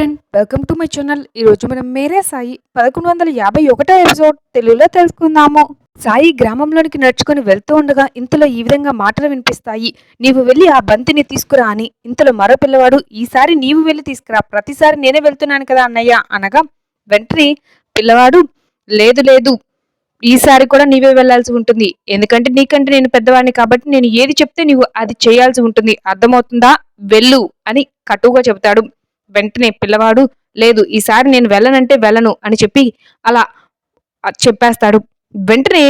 Friend welcome to my channel ఈరోజు మనం మేరే సాయి పదకొండు వందల యాభై ఒకటో ఎపిసోడ్ తెలుగులో తెలుసుకుందాము. సాయి గ్రామంలోనికి నడుచుకొని వెళ్తూ ఉండగా ఇంతలో ఈ విధంగా మాటలు వినిపిస్తాయి. నీవు వెళ్ళి ఆ బంతిని తీసుకురా అని. ఇంతలో మరో పిల్లవాడు ఈసారి నీవు వెళ్ళి తీసుకురా ప్రతిసారి నేనే వెళ్తున్నాను కదా అన్నయ్య అనగా వెంటనే పిల్లవాడు లేదు లేదు ఈసారి కూడా నీవే వెళ్ళాల్సి ఉంటుంది. ఎందుకంటే నీకంటే నేను పెద్దవాడిని కాబట్టి నేను ఏది చెప్తే నీవు అది చేయాల్సి ఉంటుంది. అర్థమవుతుందా? వెళ్ళు అని కటువుగా చెబుతాడు. వెంటనే పిల్లవాడు లేదు ఈసారి నేను వెళ్ళనంటే వెళ్ళను అని చెప్పి అలా చెప్పేస్తాడు. వెంటనే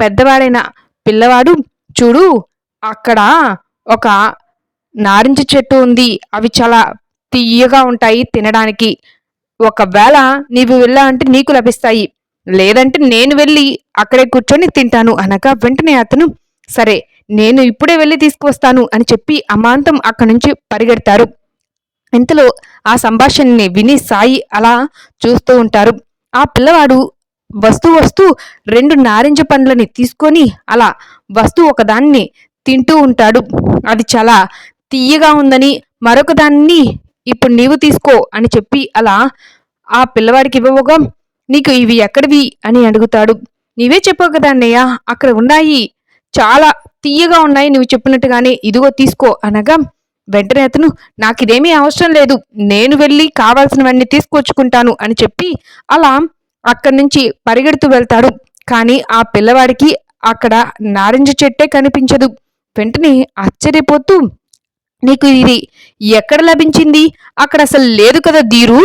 పెద్దవాడైన పిల్లవాడు చూడు అక్కడ ఒక నారింజ చెట్టు ఉంది. అవి చాలా తీయగా ఉంటాయి తినడానికి. ఒకవేళ నీవు వెళ్ళా అంటే నీకు లభిస్తాయి. లేదంటే నేను వెళ్ళి అక్కడే కూర్చొని తింటాను అనగా వెంటనే అతను సరే నేను ఇప్పుడే వెళ్ళి తీసుకువస్తాను అని చెప్పి అమాంతం అక్కడి నుంచి పరిగెడతారు ఇంతలో ఆ సంభాషణని విని సాయి అలా చూస్తూ ఉంటారు. ఆ పిల్లవాడు వస్తూ వస్తూ రెండు నారింజ పండ్లని తీసుకొని అలా వస్తూ ఒకదాన్ని తింటూ ఉంటాడు. అది చాలా తీయగా ఉందని మరొక దాన్ని ఇప్పుడు నీవు తీసుకో అని చెప్పి అలా ఆ పిల్లవాడికి ఇవ్వగా నీకు ఇవి ఎక్కడివి అని అడుగుతాడు. నీవే చెప్పావు కదా అన్నయ్య అక్కడ ఉన్నాయి చాలా తీయగా ఉన్నాయి నువ్వు చెప్పినట్టుగానే ఇదిగో తీసుకో అనగా వెంటనే అతను నాకు ఇదేమీ అవసరం లేదు నేను వెళ్ళి కావాల్సినవన్నీ తీసుకొచ్చుకుంటాను అని చెప్పి అలా అక్కడి నుంచి పరిగెడుతూ వెళ్తాడు. కానీ ఆ పిల్లవాడికి అక్కడ నారింజ చెట్టే కనిపించదు. వెంటనే ఆశ్చర్యపోతూ నీకు ఇది ఎక్కడ లభించింది? అక్కడ అసలు లేదు కదా దీరు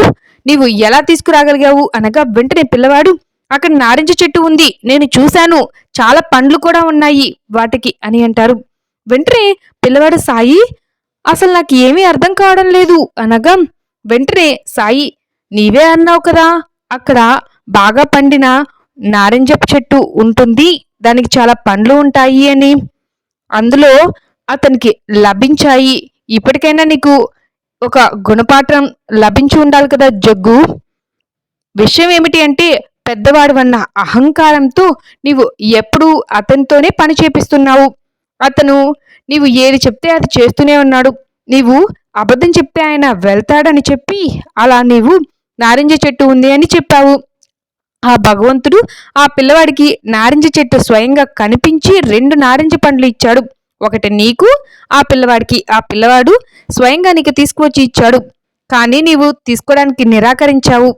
నీవు ఎలా తీసుకురాగలిగావు? అనగా వెంటనే పిల్లవాడు అక్కడ నారింజ చెట్టు ఉంది నేను చూశాను చాలా పండ్లు కూడా ఉన్నాయి వాటికి అని అంటారు. వెంటనే పిల్లవాడు సాయి అసలు నాకు ఏమీ అర్థం కావడం లేదు. అనగా వెంటనే సాయి నీవే అన్నావు కదా అక్కడ బాగా పండిన నారింజ చెట్టు ఉంటుంది దానికి చాలా పండ్లు ఉంటాయి అని. అందులో అతనికి లభించాయి. ఇప్పటికైనా నీకు ఒక గుణపాఠం లభించి ఉండాలి కదా జగ్గు. విషయం ఏమిటి అంటే పెద్దవాడు అన్న అహంకారంతో నీవు ఎప్పుడూ అతనితోనే పని చేపిస్తున్నావు. అతను నీవు ఏది చెప్తే అది చేస్తూనే ఉన్నాడు. నీవు అబద్ధం చెప్తే ఆయన వెళ్తాడని చెప్పి అలా నీవు నారింజ చెట్టు ఉంది అని చెప్పావు. ఆ భగవంతుడు ఆ పిల్లవాడికి నారింజ చెట్టు స్వయంగా కనిపించి రెండు నారింజ పండ్లు ఇచ్చాడు. ఒకటి నీకు ఆ పిల్లవాడికి. ఆ పిల్లవాడు స్వయంగా నీకు తీసుకువచ్చి ఇచ్చాడు. కానీ నీవు తీసుకోవడానికి నిరాకరించావు.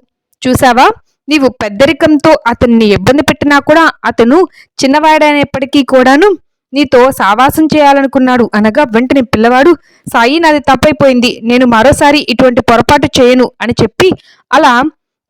చూసావా? నీవు పెద్దరికంతో అతన్ని ఇబ్బంది పెట్టినా కూడా అతను చిన్నవాడైనప్పటికీ కూడాను నీతో సావాసం చేయాలనుకున్నాడు. అనగా వెంటనే పిల్లవాడు సాయి నాది తప్పైపోయింది. నేను మరోసారి ఇటువంటి పొరపాటు చేయను అని చెప్పి అలా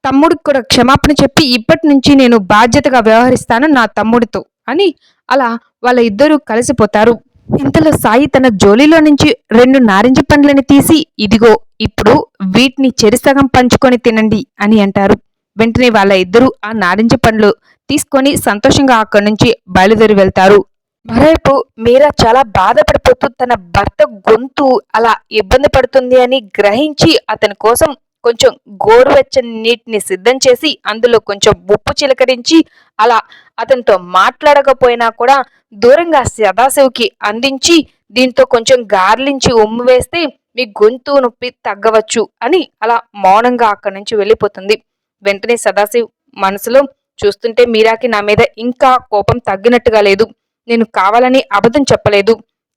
తమ్ముడికి కూడా క్షమాపణ చెప్పి ఇప్పటి నుంచి నేను బాధ్యతగా వ్యవహరిస్తాను నా తమ్ముడితో అని అలా వాళ్ళ ఇద్దరూ కలిసిపోతారు. ఇంతలో సాయి తన జోలిలో నుంచి రెండు నారింజ పండ్లని తీసి ఇదిగో ఇప్పుడు వీటిని చెరిసగం పంచుకొని తినండి అని అంటారు. వెంటనే వాళ్ళ ఇద్దరూ ఆ నారింజ పండ్లు తీసుకొని సంతోషంగా అక్కడి నుంచి బయలుదేరి వెళ్తారు. మరోవైపు మీరా చాలా బాధపడిపోతూ తన భర్త గొంతు అలా ఇబ్బంది పడుతుంది అని గ్రహించి అతని కోసం కొంచెం గోరువెచ్చని నీటిని సిద్ధం చేసి అందులో కొంచెం ఉప్పు చిలకరించి అలా అతనితో మాట్లాడకపోయినా కూడా దూరంగా సదాశివుకి అందించి దీంతో కొంచెం గార్లించి ఉమ్ము వేస్తే మీ గొంతు నొప్పి తగ్గవచ్చు అని అలా మౌనంగా అక్కడి నుంచి వెళ్ళిపోతుంది. వెంటనే సదాశివ్ మనసులో చూస్తుంటే మీరాకి నా మీద ఇంకా కోపం తగ్గినట్టుగా లేదు. నేను కావాలని అబద్ధం చెప్పలేదు.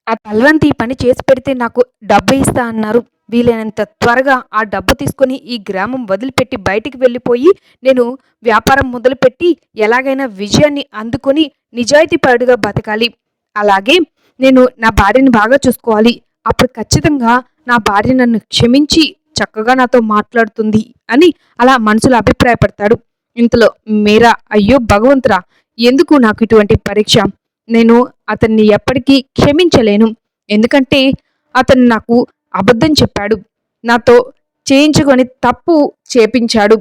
ఆ బలవంతి ఈ పని చేసి పెడితే నాకు డబ్బు ఇస్తా అన్నారు. వీలైనంత త్వరగా ఆ డబ్బు తీసుకొని ఈ గ్రామం వదిలిపెట్టి బయటికి వెళ్ళిపోయి నేను వ్యాపారం మొదలుపెట్టి ఎలాగైనా విజయాన్ని అందుకొని నిజాయితీపరుడుగా బతకాలి. అలాగే నేను నా భార్యని బాగా చూసుకోవాలి. అప్పుడు ఖచ్చితంగా నా భార్య నన్ను క్షమించి చక్కగా నాతో మాట్లాడుతుంది అని అలా మనసులో అభిప్రాయపడతాడు. ఇంతలో మీరా అయ్యో భగవంతురా ఎందుకు నాకు ఇటువంటి పరీక్ష? నేను అతన్ని ఎప్పటికీ క్షమించలేను. ఎందుకంటే అతను నాకు అబద్ధం చెప్పాడు. నాతో చేయించుకొని తప్పు చేపించాడు.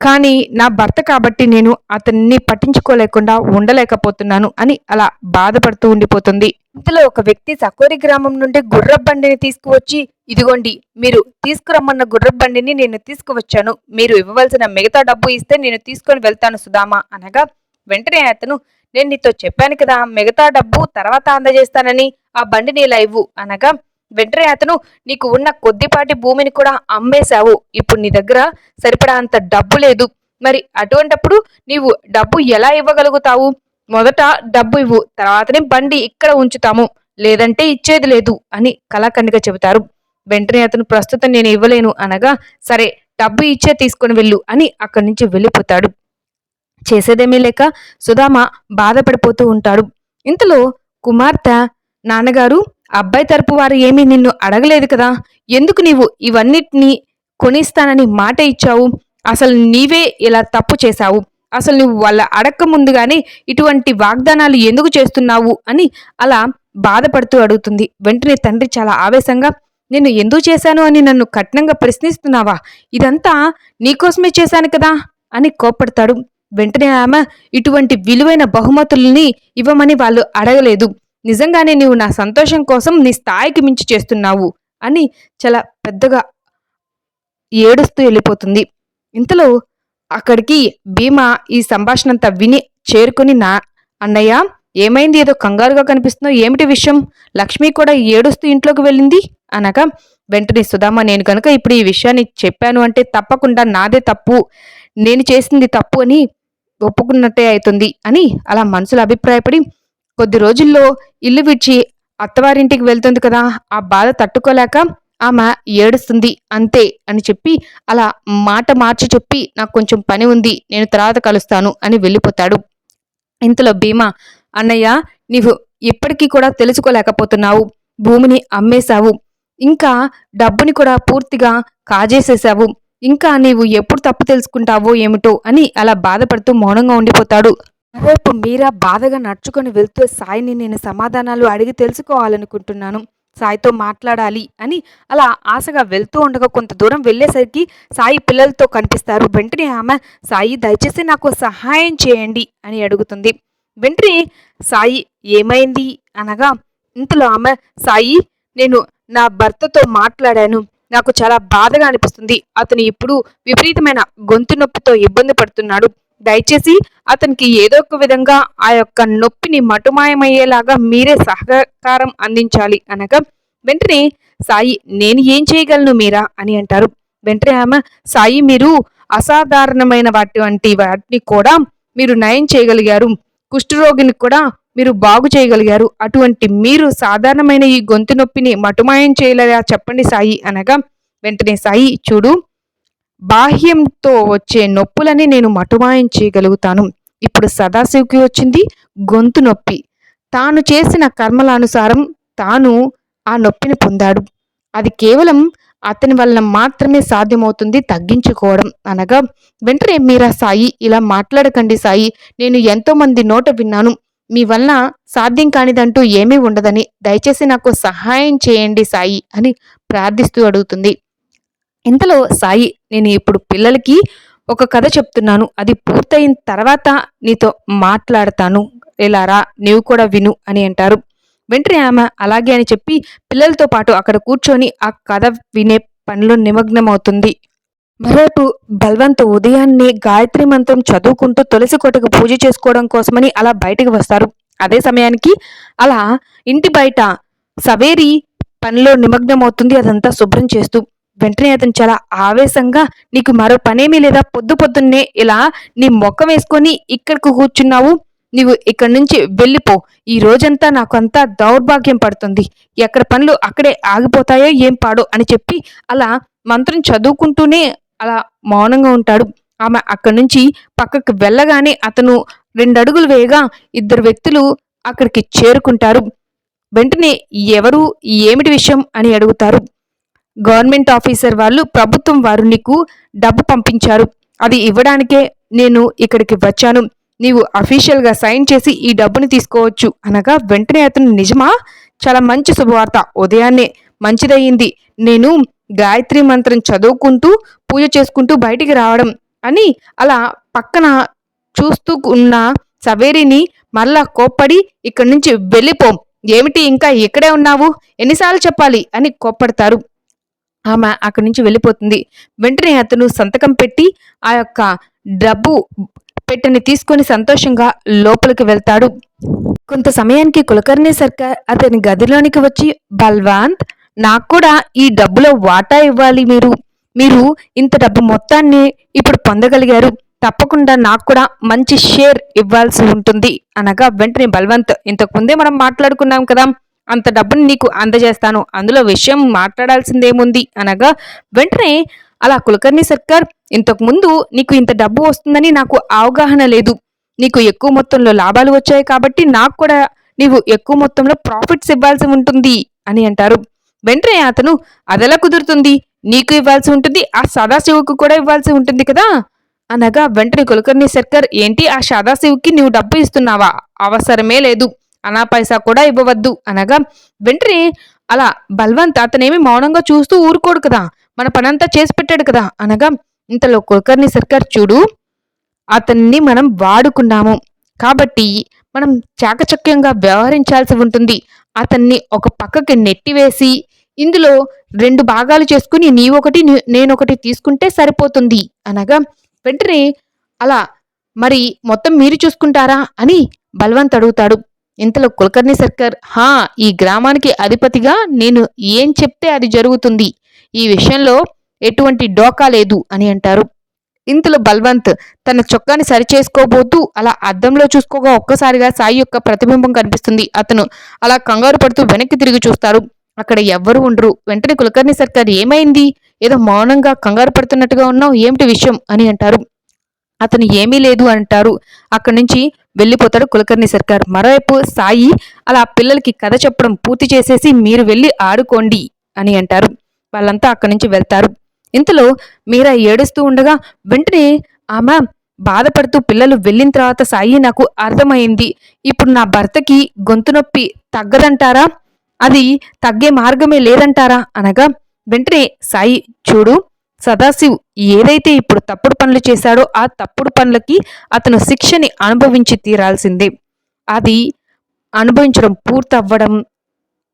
కానీ నా భర్త కాబట్టి నేను అతన్ని పట్టించుకోలేకుండా ఉండలేకపోతున్నాను అని అలా బాధపడుతూ ఉండిపోతుంది. ఇంతలో ఒక వ్యక్తి సకోరి గ్రామం నుండి గుర్రబండిని తీసుకువచ్చి ఇదిగోండి మీరు తీసుకురమ్మన్న గుర్రబండిని నేను తీసుకువచ్చాను. మీరు ఇవ్వవలసిన మిగతా డబ్బు ఇస్తే నేను తీసుకొని వెళ్తాను సుధామా అనగా వెంటనే అతను నేను నీతో చెప్పాను కదా మిగతా డబ్బు తర్వాత అందజేస్తానని ఆ బండి నీలా ఇవ్వు అనగా వెంటనే అతను నీకు ఉన్న కొద్దిపాటి భూమిని కూడా అమ్మేశావు. ఇప్పుడు నీ దగ్గర సరిపడా అంత డబ్బు లేదు. మరి అటువంటప్పుడు నీవు డబ్బు ఎలా ఇవ్వగలుగుతావు? మొదట డబ్బు ఇవ్వు తర్వాతనే బండి ఇక్కడ ఉంచుతాము. లేదంటే ఇచ్చేది లేదు అని కళాఖండిగా చెబుతారు. వెంటనే అతను ప్రస్తుతం నేను ఇవ్వలేను అనగా సరే డబ్బు ఇచ్చే తీసుకొని వెళ్ళు అని అక్కడి నుంచి వెళ్ళిపోతాడు. చేసేదేమీ లేక సుధామ బాధపడిపోతూ ఉంటాడు. ఇంతలో కుమార్తె నాన్నగారు అబ్బాయి తరపు వారు ఏమీ నిన్ను అడగలేదు కదా? ఎందుకు నీవు ఇవన్నిటినీ కొనిస్తానని మాట ఇచ్చావు? అసలు నీవే ఇలా తప్పు చేశావు? అసలు నువ్వు వాళ్ళ అడక్క ముందుగానే ఇటువంటి వాగ్దానాలు ఎందుకు చేస్తున్నావు? అని అలా బాధపడుతూ అడుగుతుంది. వెంటనే తండ్రి చాలా ఆవేశంగా నేను ఎందుకు చేశాను అని నన్ను కఠినంగా ప్రశ్నిస్తున్నావా? ఇదంతా నీకోసమే చేశాను కదా? అని కోప్పడతాడు. వెంటనే ఆమె ఇటువంటి విలువైన బహుమతుల్ని ఇవ్వమని వాళ్ళు అడగలేదు. నిజంగానే నీవు నా సంతోషం కోసం నీ స్థాయికి మించి చేస్తున్నావు అని చాలా పెద్దగా ఏడుస్తూ వెళ్ళిపోతుంది. ఇంతలో అక్కడికి భీమా ఈ సంభాషణ అంతా విని చేరుకుని నా అన్నయ్య ఏమైంది? ఏదో కంగారుగా కనిపిస్తున్నావు. ఏమిటి విషయం? లక్ష్మి కూడా ఏడుస్తూ ఇంట్లోకి వెళ్ళింది అనగా వెంటనే సుధామ నేను కనుక ఇప్పుడు ఈ విషయాన్ని చెప్పాను అంటే తప్పకుండా నాదే తప్పు. నేను చేసింది తప్పు అని ఒప్పుకున్నట్టే అవుతుంది అని అలా మనసులో అభిప్రాయపడి కొద్ది రోజుల్లో ఇల్లు విడిచి అత్తవారింటికి వెళ్తుంది కదా ఆ బాధ తట్టుకోలేక ఆమె ఏడుస్తుంది అంతే అని చెప్పి అలా మాట మార్చి చెప్పి నాకు కొంచెం పని ఉంది నేను తర్వాత కలుస్తాను అని వెళ్ళిపోతాడు. ఇంతలో భీమా అన్నయ్య నీవు ఇప్పటికీ కూడా తెలుసుకోలేకపోతున్నావు భూమిని అమ్మేశావు ఇంకా డబ్బుని కూడా పూర్తిగా కాజేసేశావు ఇంకా నీవు ఎప్పుడు తప్పు తెలుసుకుంటావో ఏమిటో అని అలా బాధపడుతూ మౌనంగా ఉండిపోతాడు. మరోవైపు మీరా బాధగా నడుచుకొని వెళ్తూ సాయిని నేను సమాధానాలు అడిగి తెలుసుకోవాలనుకుంటున్నాను. సాయితో మాట్లాడాలి అని అలా ఆశగా వెళ్తూ ఉండగా కొంత దూరం వెళ్ళేసరికి సాయి పిల్లలతో కనిపిస్తారు. వెంటనే ఆమె సాయి దయచేసి నాకు సహాయం చేయండి అని అడుగుతుంది. వెంటనే సాయి ఏమైంది? అనగా ఇంతలో ఆమె సాయి నేను నా భర్తతో మాట్లాడాను. నాకు చాలా బాధగా అనిపిస్తుంది. అతను ఇప్పుడు విపరీతమైన గొంతు నొప్పితో ఇబ్బంది పడుతున్నాడు. దయచేసి అతనికి ఏదో ఒక విధంగా ఆ యొక్క నొప్పిని మటుమాయమయ్యేలాగా మీరే సహకారం అందించాలి అనగా వెంటనే సాయి నేను ఏం చేయగలను మీరా అని అంటారు. వెంటనే ఆమె సాయి మీరు అసాధారణమైన వాటి వంటి వాటిని కూడా మీరు నయం చేయగలిగారు. కుష్ఠరోగిని కూడా మీరు బాగు చేయగలిగారు. అటువంటి మీరు సాధారణమైన ఈ గొంతు నొప్పిని మటుమాయం చేయలేదా చెప్పండి సాయి అనగా వెంటనే సాయి చూడు బాహ్యంతో వచ్చే నొప్పులని నేను మటుమాయం చేయగలుగుతాను. ఇప్పుడు సదాశివుకి వచ్చింది గొంతు నొప్పి. తాను చేసిన కర్మల అనుసారం తాను ఆ నొప్పిని పొందాడు. అది కేవలం అతని వల్ల మాత్రమే సాధ్యమవుతుంది తగ్గించుకోవడం. అనగా వెంటనే మీరా సాయి ఇలా మాట్లాడకండి సాయి. నేను ఎంతోమంది నోట విన్నాను. మీ వల్ల సాధ్యం కానిదంటూ ఏమీ ఉండదని దయచేసి నాకు సహాయం చేయండి సాయి అని ప్రార్థిస్తూ అడుగుతుంది. ఇంతలో సాయి నేను ఇప్పుడు పిల్లలకి ఒక కథ చెప్తున్నాను. అది పూర్తయిన తర్వాత నీతో మాట్లాడతాను. ఇలా రా నీవు కూడా విను అని అంటారు. వెంటనే ఆమె అలాగే అని చెప్పి పిల్లలతో పాటు అక్కడ కూర్చొని ఆ కథ వినే పనిలో నిమగ్నమవుతుంది. మరోవైపు బల్వంత్ ఉదయాన్నే గాయత్రి మంత్రం చదువుకుంటూ తులసి కోటకు పూజ చేసుకోవడం కోసమని అలా బయటికి వస్తారు. అదే సమయానికి అలా ఇంటి బయట సవేరి పనిలో నిమగ్నమవుతుంది. అదంతా శుభ్రం చేస్తూ వెంటనే అతను చాలా ఆవేశంగా నీకు మరో పనేమీ లేదా? పొద్దు పొద్దున్నే ఇలా నీ మొక్క వేసుకొని ఇక్కడికి కూర్చున్నావు. నీవు ఇక్కడి నుంచి వెళ్ళిపో. ఈ రోజంతా నాకు అంతా దౌర్భాగ్యం పడుతుంది. ఎక్కడ పనులు అక్కడే ఆగిపోతాయో ఏం పాడో అని చెప్పి అలా మంత్రం చదువుకుంటూనే అలా మౌనంగా ఉంటాడు. ఆమె అక్కడి నుంచి పక్కకు వెళ్ళగానే అతను రెండు అడుగులు వేయగా ఇద్దరు వ్యక్తులు అక్కడికి చేరుకుంటారు. వెంటనే ఎవరు ఏమిటి విషయం అని అడుగుతారు. గవర్నమెంట్ ఆఫీసర్ వాళ్ళు ప్రభుత్వం వారు నీకు డబ్బు పంపించారు. అది ఇవ్వడానికే నేను ఇక్కడికి వచ్చాను. నీవు అఫీషియల్గా సైన్ చేసి ఈ డబ్బుని తీసుకోవచ్చు అనగా వెంటనే అతను నిజమా? చాలా మంచి శుభవార్త. ఉదయాన్నే మంచిదయ్యింది. నేను గాయత్రి మంత్రం చదువుకుంటూ పూజ చేసుకుంటూ బయటికి రావడం అని అలా పక్కన చూస్తూ ఉన్న సవేరిని మళ్ళా కోప్పడి ఇక్కడి నుంచి వెళ్ళిపోం. ఏమిటి ఇంకా ఇక్కడే ఉన్నావు? ఎన్నిసార్లు చెప్పాలి? అని కోప్పడతారు. ఆమె అక్కడి నుంచి వెళ్ళిపోతుంది. వెంటనే అతను సంతకం పెట్టి ఆ యొక్క డబ్బు పెట్టని తీసుకొని సంతోషంగా లోపలికి వెళ్తాడు. కొంత సమయానికి కులకర్ణి సర్కార్ అతని గదిలోనికి వచ్చి బల్వాంత్ నాకు కూడా ఈ డబ్బులో వాటా ఇవ్వాలి మీరు. మీరు ఇంత డబ్బు మొత్తాన్ని ఇప్పుడు పొందగలిగారు. తప్పకుండా నాకు కూడా మంచి షేర్ ఇవ్వాల్సి ఉంటుంది. అనగా వెంటనే బల్వంత్ ఇంతకు ముందే మనం మాట్లాడుకున్నాం కదా అంత డబ్బుని నీకు అందజేస్తాను. అందులో విషయం మాట్లాడాల్సిందేముంది? అనగా వెంటనే అలా కులకర్ణి సర్కార్ ఇంతకుముందు నీకు ఇంత డబ్బు వస్తుందని నాకు అవగాహన లేదు. నీకు ఎక్కువ మొత్తంలో లాభాలు వచ్చాయి కాబట్టి నాకు కూడా నీవు ఎక్కువ మొత్తంలో ప్రాఫిట్స్ ఇవ్వాల్సి ఉంటుంది అని అంటారు. వెంటనే అతను అదెలా కుదురుతుంది? నీకు ఇవ్వాల్సి ఉంటుంది ఆ సదాశివుకు కూడా ఇవ్వాల్సి ఉంటుంది కదా? అనగా వెంటనే కులకర్ణి సర్కార్ ఏంటి ఆ సదాశివుకి నువ్వు డబ్బు ఇస్తున్నావా? అవసరమే లేదు అనా పైసా కూడా ఇవ్వవద్దు. అనగా వెంటనే అలా బల్వంత్ అతనేమి మౌనంగా చూస్తూ ఊరుకోడు కదా మన పనంతా చేసి పెట్టాడు కదా? అనగా ఇంతలో కులకర్ణి సర్కార్ చూడు అతన్ని మనం వాడుకున్నాము కాబట్టి మనం చాకచక్యంగా వ్యవహరించాల్సి ఉంటుంది. అతన్ని ఒక పక్కకి నెట్టివేసి ఇందులో రెండు భాగాలు చేసుకుని నీవొకటి నేను నేనొకటి తీసుకుంటే సరిపోతుంది. అనగా వెంటనే అలా మరి మొత్తం మీరు చూసుకుంటారా అని బల్వంత్ అడుగుతాడు. ఇంతలో కులకర్ణి సర్కార్ హా ఈ గ్రామానికి అధిపతిగా నేను ఏం చెప్తే అది జరుగుతుంది. ఈ విషయంలో ఎటువంటి డోకా లేదు అని అంటారు. ఇంతలో బల్వంత్ తన చొక్కాని సరిచేసుకోబోతూ అలా అద్దంలో చూసుకోగా ఒక్కసారిగా సాయి యొక్క ప్రతిబింబం కనిపిస్తుంది. అతను అలా కంగారు పడుతూ వెనక్కి తిరిగి చూస్తారు అక్కడ ఎవ్వరూ ఉండరు. వెంటనే కులకర్ణి సర్కార్ ఏమైంది? ఏదో మౌనంగా కంగారు పడుతున్నట్టుగా ఉన్నావు ఏమిటి విషయం? అని అంటారు. అతను ఏమీ లేదు అంటారు. అక్కడి నుంచి వెళ్ళిపోతాడు కులకర్ణి సర్కార్ మరోవైపు సాయి అలా పిల్లలకి కథ చెప్పడం పూర్తి చేసేసి మీరు వెళ్ళి ఆడుకోండి అని అంటారు. వాళ్ళంతా అక్కడి నుంచి వెళ్తారు. ఇంతలో మీరా ఏడుస్తూ ఉండగా వెంటనే ఆమె బాధపడుతూ పిల్లలు వెళ్ళిన తర్వాత సాయి నాకు అర్థమైంది. ఇప్పుడు నా భర్తకి గొంతు నొప్పి తగ్గదంటారా? అది తగ్గే మార్గమే లేదంటారా? అనగా వెంటనే సాయి చూడు సదాశివ్ ఏదైతే ఇప్పుడు తప్పుడు పనులు చేశాడో ఆ తప్పుడు పనులకి అతను శిక్షని అనుభవించి తీరాల్సిందే. అది అనుభవించడం పూర్తవ్వడం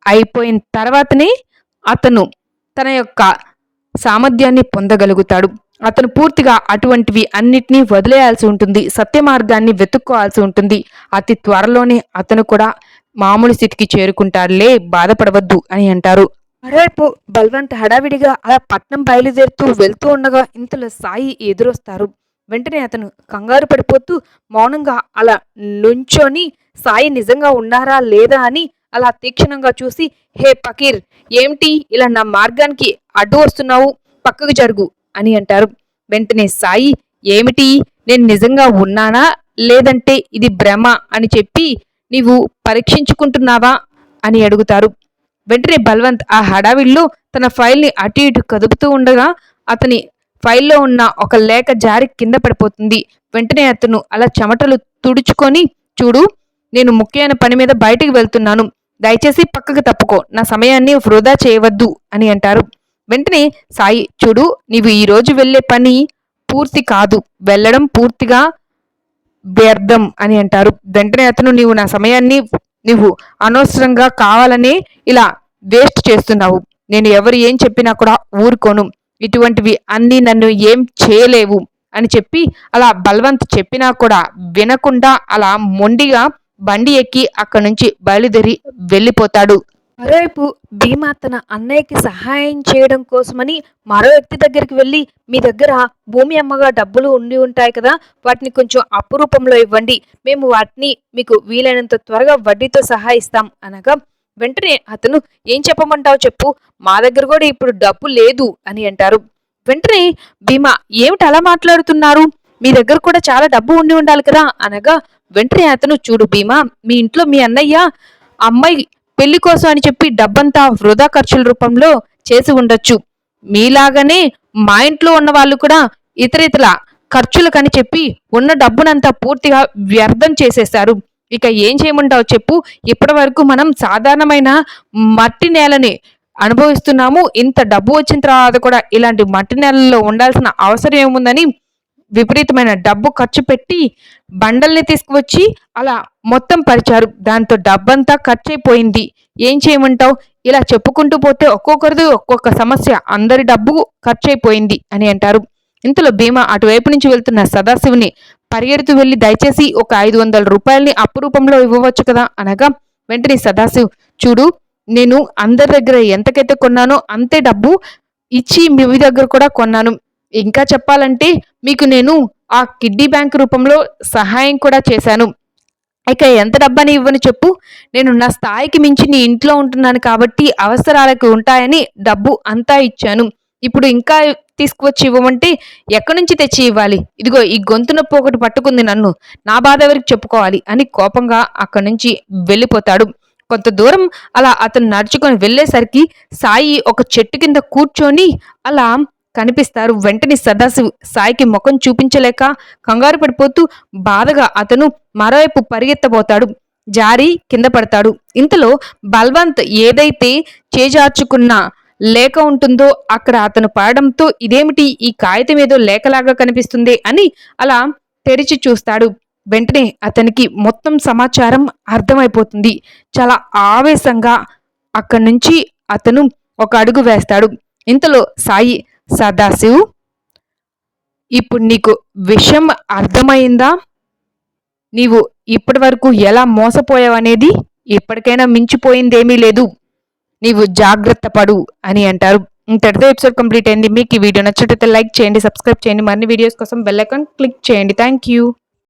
అయిపోయిన తర్వాతనే అతను తన యొక్క సామర్థ్యాన్ని పొందగలుగుతాడు. అతను పూర్తిగా అటువంటివి అన్నిటినీ వదిలేయాల్సి ఉంటుంది సత్య మార్గాన్ని వెతుక్కోవాల్సి ఉంటుంది. అతి త్వరలోనే అతను కూడా మామూలు స్థితికి చేరుకుంటారులే బాధపడవద్దు అని అంటారు. మరోవైపు బల్వంత్ హడావిడిగా అలా పట్నం బయలుదేరుతూ వెళ్తూ ఉండగా ఇంతలో సాయి ఎదురొస్తారు. వెంటనే అతను కంగారు పడిపోతూ మౌనంగా అలా నుంచొని సాయి నిజంగా ఉన్నారా లేదా? అని అలా తీక్షణంగా చూసి హే పకీర్ ఏమిటి ఇలా నా మార్గానికి అడ్డు వస్తున్నావు? పక్కకు జరుగు అని అంటారు. వెంటనే సాయి ఏమిటి? నేను నిజంగా ఉన్నానా? లేదంటే ఇది భ్రమ అని చెప్పి నీవు పరీక్షించుకుంటున్నావా? అని అడుగుతారు. వెంటనే బల్వంత్ ఆ హడావిల్లో తన ఫైల్ని అటు ఇటు కదుపుతూ ఉండగా అతని ఫైల్లో ఉన్న ఒక లేఖ జారి కింద పడిపోతుంది. వెంటనే అతను అలా చెమటలు తుడుచుకొని చూడు నేను ముఖ్యమైన పని మీద బయటికి వెళ్తున్నాను. దయచేసి పక్కకు తప్పుకో. నా సమయాన్ని వృధా చేయవద్దు అని అంటారు. వెంటనే సాయి చూడు నీవు ఈరోజు వెళ్ళే పని పూర్తి కాదు. వెళ్ళడం పూర్తిగా వ్యర్థం అని అంటారు. వెంటనే అతను నీవు నా సమయాన్ని నువ్వు అనవసరంగా కావాలని ఇలా వేస్ట్ చేస్తున్నావు. నేను ఎవరు ఏం చెప్పినా కూడా ఊరుకోను. ఇటువంటివి అన్నీ నన్ను ఏం చేయలేవు అని చెప్పి అలా బల్వంత్ చెప్పినా కూడా వినకుండా అలా మొండిగా బండి ఎక్కి అక్కడి నుంచి బయలుదేరి వెళ్ళిపోతాడు. మరోవైపు భీమా తన అన్నయ్యకి సహాయం చేయడం కోసమని మరో వ్యక్తి దగ్గరికి వెళ్ళి మీ దగ్గర భూమి అమ్మగా డబ్బులు ఉండి ఉంటాయి కదా వాటిని కొంచెం అప్పు రూపంలో ఇవ్వండి. మేము వాటిని మీకు వీలైనంత త్వరగా వడ్డీతో సహా ఇస్తాం. అనగా వెంటనే అతను ఏం చెప్పమంటావు చెప్పు మా దగ్గర కూడా ఇప్పుడు డబ్బు లేదు అని అంటారు. వెంటనే భీమా ఏమిటి అలా మాట్లాడుతున్నారు? మీ దగ్గర కూడా చాలా డబ్బు ఉండి ఉండాలి కదా. అనగా వెంటనే అతను చూడు భీమా మీ ఇంట్లో మీ అన్నయ్య అమ్మాయి పెళ్ళి కోసం అని చెప్పి డబ్బంతా వృధా ఖర్చుల రూపంలో చేసి ఉండొచ్చు. మీలాగనే మా ఇంట్లో ఉన్న వాళ్ళు కూడా ఇతర ఇతర ఖర్చులకని చెప్పి ఉన్న డబ్బునంతా పూర్తిగా వ్యర్థం చేసేశారు ఇక ఏం చేయమంటావు చెప్పు. ఇప్పటి వరకు మనం సాధారణమైన మట్టి నేలని అనుభవిస్తున్నాము. ఇంత డబ్బు వచ్చిన తర్వాత కూడా ఇలాంటి మట్టి నేలల్లో ఉండాల్సిన అవసరం ఏముందని విపరీతమైన డబ్బు ఖర్చు పెట్టి బండల్ని తీసుకువచ్చి అలా మొత్తం పరిచారు. దాంతో డబ్బంతా ఖర్చు అయిపోయింది ఏం చేయమంటావు? ఇలా చెప్పుకుంటూ పోతే ఒక్కొక్కరిది ఒక్కొక్క సమస్య. అందరి డబ్బు ఖర్చు అయిపోయింది అని అంటారు. ఇంతలో భీమా అటువైపు నుంచి వెళ్తున్న సదాశివుని పరిగెడుతూ వెళ్ళి దయచేసి ఒక ఐదు వందల రూపాయల్ని అప్పు రూపంలో ఇవ్వవచ్చు కదా? అనగా వెంటనే సదాశివ్ చూడు నేను అందరి దగ్గర ఎంతకైతే కొన్నానో అంతే డబ్బు ఇచ్చి మీ దగ్గర కూడా కొన్నాను. ఇంకా చెప్పాలంటే మీకు నేను ఆ కిడ్నీ బ్యాంక్ రూపంలో సహాయం కూడా చేశాను. ఇక ఎంత డబ్బని ఇవ్వని చెప్పు. నేను నా స్థాయికి మించి నీ ఇంట్లో ఉంటున్నాను కాబట్టి అవసరాలకు ఉంటాయని డబ్బు అంతా ఇచ్చాను. ఇప్పుడు ఇంకా తీసుకువచ్చి ఇవ్వమంటే ఎక్కడి నుంచి తెచ్చి ఇవ్వాలి? ఇదిగో ఈ గొంతు నొప్పి ఒకటి పట్టుకుంది నన్ను. నా బాధ ఎవరికి చెప్పుకోవాలి? అని కోపంగా అక్కడి నుంచి వెళ్ళిపోతాడు. కొంత దూరం అలా అతను నడుచుకొని వెళ్ళేసరికి సాయి ఒక చెట్టు కింద కూర్చొని అలా కనిపిస్తారు. వెంటనే సదాశివ్ సాయికి ముఖం చూపించలేక కంగారు పడిపోతూ బాధగా అతను మరోవైపు పరిగెత్తబోతాడు. జారి కింద పడతాడు. ఇంతలో బల్వంత్ ఏదైతే చేజార్చుకున్న లేఖ ఉంటుందో అక్కడ అతను పడడంతో ఇదేమిటి ఈ కాగితం ఏదో లేఖలాగా కనిపిస్తుంది అని అలా తెరిచి చూస్తాడు. వెంటనే అతనికి మొత్తం సమాచారం అర్థమైపోతుంది. చాలా ఆవేశంగా అక్కడి నుంచి అతను ఒక అడుగు వేస్తాడు. ఇంతలో సాయి సదాశివ్ ఇప్పుడు నీకు విషయం అర్థమైందా? నీవు ఇప్పటి వరకు ఎలా మోసపోయావనేది ఇప్పటికైనా మించిపోయిందేమీ లేదు. నీవు జాగ్రత్త పడు అని అంటారు. ఇంతటితో ఎపిసోడ్ కంప్లీట్ అయింది. మీకు ఈ వీడియో నచ్చినట్లయితే లైక్ చేయండి సబ్స్క్రైబ్ చేయండి. మరిన్ని వీడియోస్ కోసం బెల్ ఐకాన్ క్లిక్ చేయండి. Thank you